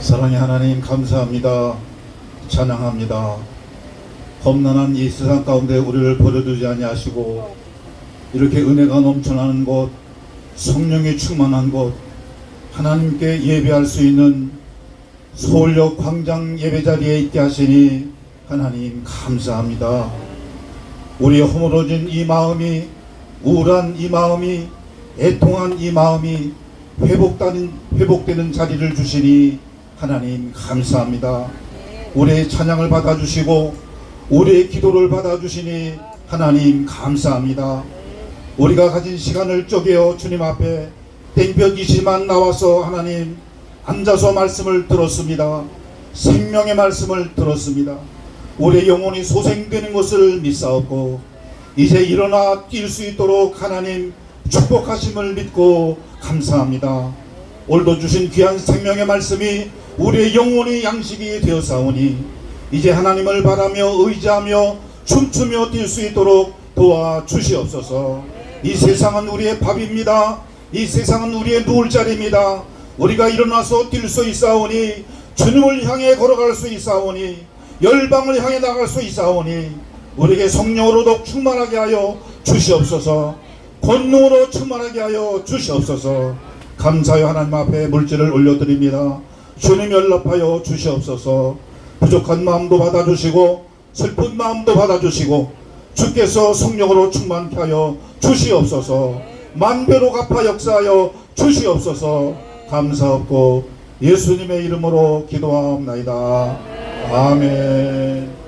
사랑의 하나님 감사합니다. 찬양합니다. 험난한 이 세상 가운데 우리를 버려두지 아니하시고 이렇게 은혜가 넘쳐나는 곳, 성령이 충만한 곳, 하나님께 예배할 수 있는 서울역 광장 예배 자리에 있게 하시니 하나님 감사합니다. 우리의 허물어진 이 마음이 우울한 이 마음이 애통한 이 마음이 회복되는 회복되는 자리를 주시니 하나님 감사합니다. 우리의 찬양을 받아주시고 우리의 기도를 받아주시니 하나님 감사합니다. 우리가 가진 시간을 쪼개어 주님 앞에 땡볕이지만 나와서 하나님 앉아서 말씀을 들었습니다. 생명의 말씀을 들었습니다. 우리의 영혼이 소생되는 것을 믿사옵고 이제 일어나 뛸 수 있도록 하나님 축복하심을 믿고 감사합니다. 오늘도 주신 귀한 생명의 말씀이 우리의 영혼이 양식이 되어사오니 이제 하나님을 바라며 의지하며 춤추며 뛸 수 있도록 도와 주시옵소서. 이 세상은 우리의 밥입니다. 이 세상은 우리의 누울 자리입니다. 우리가 일어나서 뛸 수 있사오니 주님을 향해 걸어갈 수 있사오니 열방을 향해 나갈 수 있사오니 우리에게 성령으로도 충만하게 하여 주시옵소서. 권능으로 충만하게 하여 주시옵소서. 감사의 하나님 앞에 물질을 올려드립니다. 주님 연락하여 주시옵소서. 부족한 마음도 받아주시고 슬픈 마음도 받아주시고 주께서 성령으로 충만케 하여 주시옵소서. 만배로 갚아 역사하여 주시옵소서. 감사없고 예수님의 이름으로 기도하옵나이다. 아멘.